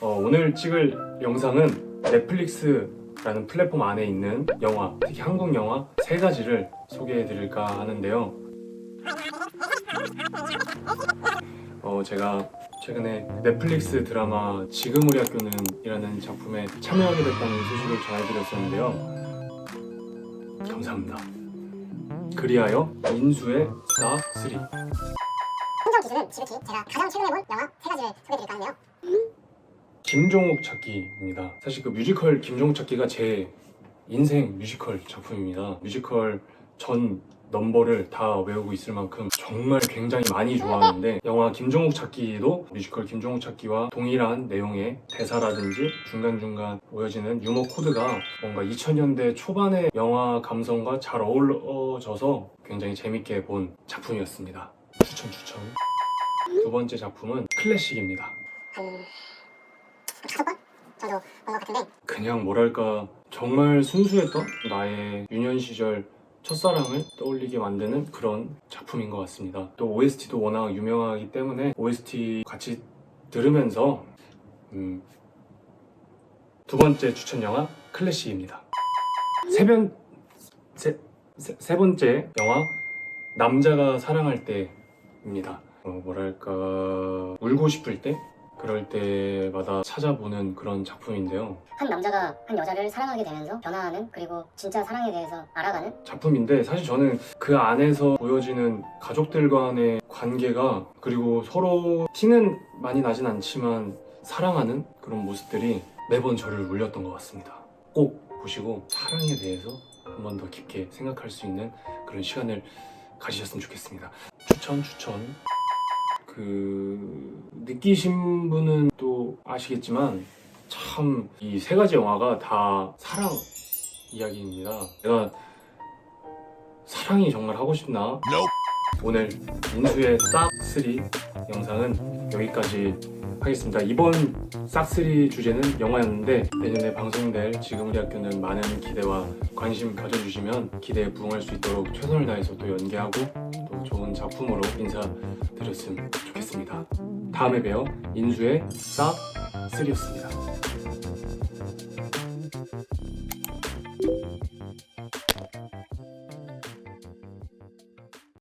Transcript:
어, 오늘 찍을 영상은 넷플릭스라는 플랫폼 안에 있는 영화, 특히 한국 영화 세 가지를 소개해 드릴까 하는데요. 어, 제가 최근에 넷플릭스 드라마 지금 우리 학교는 이라는 작품에 참여하게 됐다는 소식을 전해드렸었는데요. 감사합니다. 그리하여 인수의 싹3 흥정 기준은 지극히 제가 가장 최근에 본 영화 세 가지를 소개드릴까 하는데요. 김종욱 찾기입니다. 사실 그 뮤지컬 김종욱 찾기가 제 인생 뮤지컬 작품입니다. 뮤지컬 전 넘버를 다 외우고 있을 만큼 정말 굉장히 많이 좋아하는데 영화 김종욱 찾기도 뮤지컬 김종욱 찾기와 동일한 내용의 대사라든지 중간중간 보여지는 유머 코드가 뭔가 2000년대 초반의 영화 감성과 잘 어우러져서 굉장히 재밌게 본 작품이었습니다. 추천 추천. 두 번째 작품은 클래식입니다. 한 다섯 번 정도 본 것 같은데 그냥 뭐랄까 정말 순수했던 나의 유년 시절 첫사랑을 떠올리게 만드는 그런 작품인 것 같습니다. 또 OST도 워낙 유명하기 때문에 OST 같이 들으면서 음, 두 번째 추천 영화 클래식입니다. 세변 세, 세, 세 번째 영화 남자가 사랑할 때입니다. 어, 뭐랄까 울고 싶을 때 그럴 때마다 찾아보는 그런 작품인데요. 한 남자가 한 여자를 사랑하게 되면서 변화하는 그리고 진짜 사랑에 대해서 알아가는 작품인데 사실 저는 그 안에서 보여지는 가족들 간의 관계가 그리고 서로 티는 많이 나진 않지만 사랑하는 그런 모습들이 매번 저를 울렸던 것 같습니다. 꼭 보시고 사랑에 대해서 한 번 더 깊게 생각할 수 있는 그런 시간을 가지셨으면 좋겠습니다. 추천 추천. 그 느끼신 분은 또 아시겠지만 참 이 세 가지 영화가 다 사랑 이야기입니다. 내가 사랑이 정말 하고 싶나? 오늘 인수의 싹3 영상은 여기까지 하겠습니다. 이번 싹3 주제는 영화였는데 내년에 방송될 지금 우리 학교는 많은 기대와 관심 가져주시면 기대에 부응할 수 있도록 최선을 다해서 또 연기하고 또 좋은 작품으로 인사드렸으면 좋겠습니다. 다음에 봬요. 인수의 싹3였습니다.